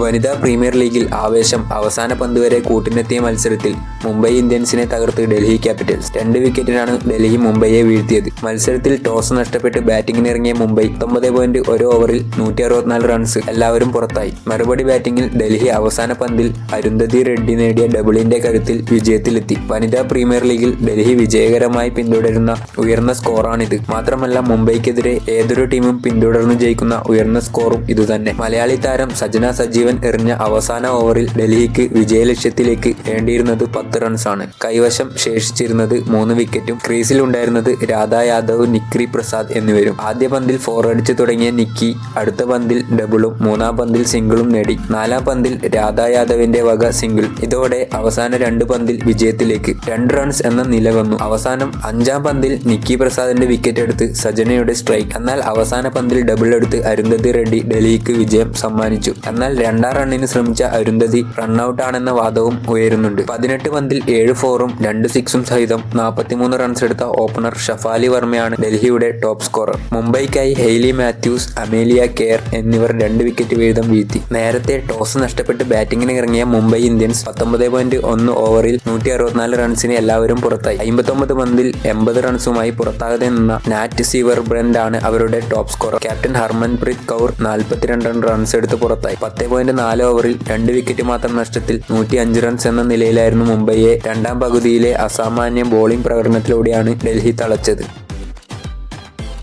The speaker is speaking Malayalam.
വനിതാ പ്രീമിയർ ലീഗിൽ ആവേശം അവസാന പന്ത് വരെ കൂട്ടിനെത്തിയ മത്സരത്തിൽ മുംബൈ ഇന്ത്യൻസിനെ തകർത്ത് ഡൽഹി ക്യാപിറ്റൽസ്. രണ്ട് വിക്കറ്റിനാണ് ഡൽഹി മുംബൈയെ വീഴ്ത്തിയത്. മത്സരത്തിൽ ടോസ് നഷ്ടപ്പെട്ട് ബാറ്റിംഗിന് ഇറങ്ങിയ മുംബൈ ഒമ്പത് പോയിന്റ് ഒരു ഓവറിൽ നൂറ്റി അറുപത്തിനാല് റൺസ് എല്ലാവരും പുറത്തായി. മറുപടി ബാറ്റിംഗിൽ ഡൽഹി അവസാന പന്തിൽ അരുന്ധതി റെഡ്ഡി നേടിയ ഡബിളിന്റെ കരുത്തിൽ വിജയത്തിലെത്തി. വനിതാ പ്രീമിയർ ലീഗിൽ ഡൽഹി വിജയകരമായി പിന്തുടരുന്ന ഉയർന്ന സ്കോറാണിത്. മാത്രമല്ല മുംബൈക്കെതിരെ ഏതൊരു ടീമും പിന്തുടർന്ന് ജയിക്കുന്ന ഉയർന്ന സ്കോറും ഇതുതന്നെ. മലയാളി താരം സജന സജീവൻ എറിഞ്ഞ അവസാന ഓവറിൽ ഡൽഹിക്ക് വിജയലക്ഷ്യത്തിലേക്ക് വേണ്ടിയിരുന്നത് പത്ത് റൺസാണ്. കൈവശം ശേഷിച്ചിരുന്നത് മൂന്ന് വിക്കറ്റും ക്രീസിലുണ്ടായിരുന്നത് രാധാ യാദവ് നിക്രി പ്രസാദ് എന്നിവരും. ആദ്യ പന്തിൽ ഫോർ അടിച്ചു തുടങ്ങിയ നിക്കി അടുത്ത പന്തിൽ ഡബിളും മൂന്നാം പന്തിൽ സിംഗിളും നേടി. നാലാം പന്തിൽ രാധാ യാദവിന്റെ വക സിംഗിൾ. ഇതോടെ അവസാന രണ്ട് പന്തിൽ വിജയത്തിലേക്ക് രണ്ട് റൺസ് എന്ന നില വന്നു. അവസാനം അഞ്ചാം പന്തിൽ നിക്കി പ്രസാദിന്റെ വിക്കറ്റ് എടുത്ത് സജനയുടെ സ്ട്രൈക്ക്. എന്നാൽ അവസാന പന്തിൽ ഡബിൾ എടുത്ത് അരുന്ധതി റെഡ്ഡി ഡൽഹിക്ക് വിജയം സമ്മാനിച്ചു. എന്നാൽ രണ്ടാം റണ്ണിന് ശ്രമിച്ച അരുന്ധതി റണ്ണൌട്ട് ആണെന്ന വാദവും ഉയരുന്നുണ്ട്. പതിനെട്ട് പന്തിൽ ഏഴ് ഫോറും രണ്ട് സിക്സും സഹിതം നാൽപ്പത്തിമൂന്ന് റൺസ് എടുത്ത ഓപ്പണർ ഷഫാലി വർമ്മയാണ് ഡൽഹിയുടെ ടോപ്പ് സ്കോറർ. മുംബൈക്കായി ഹെയ്ലി മാത്യൂസ് അമേലിയ കെയർ എന്നിവർ രണ്ട് വിക്കറ്റ് വീതം വീഴ്ത്തി. നേരത്തെ ടോസ് നഷ്ടപ്പെട്ട് ബാറ്റിംഗിന് ഇറങ്ങിയ മുംബൈ ഇന്ത്യൻസ് പത്തൊമ്പത് പോയിന്റ് ഒന്ന് ഓവറിൽ നൂറ്റി അറുപത്തിനാല് റൺസിന് എല്ലാവരും പുറത്തായി. അമ്പത്തൊമ്പത് പന്തിൽ എൺപത് റൺസുമായി പുറത്താകാതെ നിന്ന നാറ്റ് സീവർ ബ്രൻഡ് ആണ് അവരുടെ top scorer. Captain Harmanpreet Kaur നാൽപ്പത്തിരണ്ട് റൺസ് എടുത്ത് പുറത്തായി. പത്ത് പോയിന്റ് നാല് ഓവറിൽ രണ്ട് വിക്കറ്റ് മാത്രം നഷ്ടത്തിൽ നൂറ്റി അഞ്ച് റൺസ് എന്ന നിലയിലായിരുന്നു മുംബൈയെ രണ്ടാം പകുതിയിലെ അസാമാന്യ ബോളിംഗ് പ്രകടനത്തിലൂടെയാണ് ഡൽഹി തളച്ചത്.